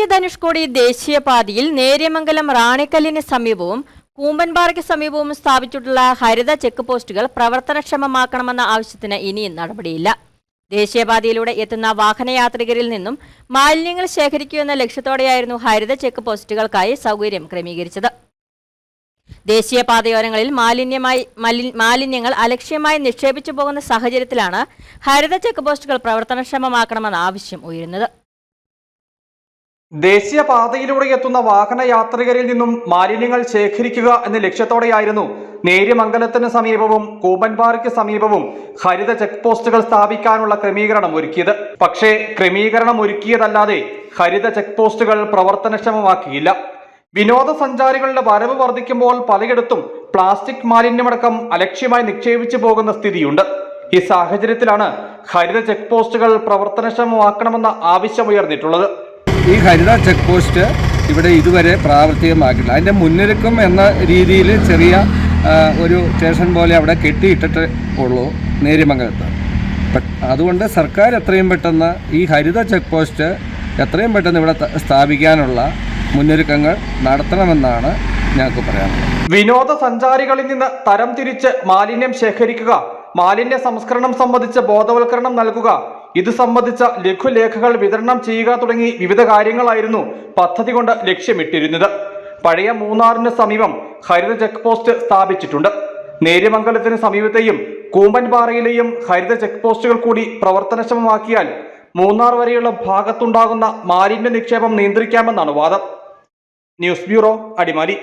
കൊച്ചി ധനുഷ്കോടി ദേശീയപാതയിൽ നേര്യമംഗലം റാണിക്കല്ലിന് സമീപവും കൂമ്പൻപാറയ്ക്ക് സമീപവും സ്ഥാപിച്ചിട്ടുള്ള ഹരിത ചെക്ക് പോസ്റ്റുകൾ പ്രവർത്തനക്ഷമമാക്കണമെന്ന ആവശ്യത്തിന് ഇനിയും നടപടിയില്ല. ദേശീയപാതയിലൂടെ എത്തുന്ന വാഹനയാത്രികരിൽ നിന്നും മാലിന്യങ്ങൾ ശേഖരിക്കുമെന്ന ലക്ഷ്യത്തോടെയായിരുന്നു ഹരിത ചെക്ക് പോസ്റ്റുകൾക്കായി സൗകര്യം ക്രമീകരിച്ചത്. ദേശീയപാതയോരങ്ങളിൽ മാലിന്യമായി മാലിന്യങ്ങൾ അലക്ഷ്യമായി നിക്ഷേപിച്ചു പോകുന്ന സാഹചര്യത്തിലാണ് ഹരിത ചെക്ക് പോസ്റ്റുകൾ പ്രവർത്തനക്ഷമമാക്കണമെന്ന ആവശ്യം ഉയരുന്നത്. ദേശീയപാതയിലൂടെ എത്തുന്ന വാഹന യാത്രികരിൽ നിന്നും മാലിന്യങ്ങൾ ശേഖരിക്കുക എന്ന ലക്ഷ്യത്തോടെയായിരുന്നു നേര്യമംഗലത്തിന് സമീപവും കൂമ്പൻപാറയ്ക്ക് സമീപവും ഹരിത ചെക്ക് പോസ്റ്റുകൾ സ്ഥാപിക്കാനുള്ള ക്രമീകരണം ഒരുക്കിയത്. പക്ഷേ ക്രമീകരണം ഒരുക്കിയതല്ലാതെ ഹരിത ചെക്ക് പോസ്റ്റുകൾ പ്രവർത്തനക്ഷമമാക്കിയില്ല. വിനോദസഞ്ചാരികളുടെ വരവ് വർദ്ധിക്കുമ്പോൾ പലയിടത്തും പ്ലാസ്റ്റിക് മാലിന്യമടക്കം അലക്ഷ്യമായി നിക്ഷേപിച്ചു പോകുന്ന സ്ഥിതിയുണ്ട്. ഈ സാഹചര്യത്തിലാണ് ഹരിത ചെക്ക് പോസ്റ്റുകൾ പ്രവർത്തനക്ഷമമാക്കണമെന്ന ആവശ്യമുയർന്നിട്ടുള്ളത് ഈ ഹരിത ചെക്ക് പോസ്റ്റ് ഇവിടെ ഇതുവരെ പ്രാവർത്തികമാക്കിയിട്ടില്ല. അതിന്റെ മുന്നൊരുക്കം എന്ന രീതിയിൽ ചെറിയ ഒരു സ്റ്റേഷൻ പോലെ അവിടെ കെട്ടിയിട്ടിട്ട് ഉള്ളൂ നേര്യമംഗലത്ത്. അതുകൊണ്ട് സർക്കാർ എത്രയും പെട്ടെന്ന് ഈ ഹരിത ചെക്ക് പോസ്റ്റ് എത്രയും പെട്ടെന്ന് ഇവിടെ സ്ഥാപിക്കാനുള്ള മുന്നൊരുക്കങ്ങൾ നടത്തണമെന്നാണ് ഞങ്ങൾക്ക് പറയാനുള്ളത്. വിനോദസഞ്ചാരികളിൽ നിന്ന് തരം തിരിച്ച് മാലിന്യം ശേഖരിക്കുക മാലിന്യ സംസ്കരണം സംബന്ധിച്ച് ബോധവൽക്കരണം നൽകുക ഇത് സംബന്ധിച്ച ലഘുലേഖകൾ വിതരണം ചെയ്യുക തുടങ്ങി വിവിധ കാര്യങ്ങളായിരുന്നു പദ്ധതി കൊണ്ട് ലക്ഷ്യമിട്ടിരുന്നത്. പഴയ മൂന്നാറിന് സമീപം ഹരിത ചെക്ക് പോസ്റ്റ് സ്ഥാപിച്ചിട്ടുണ്ട്. നേര്യമംഗലത്തിന് സമീപത്തെയും കൂമ്പൻപാറയിലെയും ഹരിത ചെക്ക് പോസ്റ്റുകൾ കൂടി പ്രവർത്തനക്ഷമമാക്കിയാൽ മൂന്നാർ വരെയുള്ള ഭാഗത്തുണ്ടാകുന്ന മാലിന്യ നിക്ഷേപം നിയന്ത്രിക്കാമെന്നാണ് വാദം. News bureau Adimali.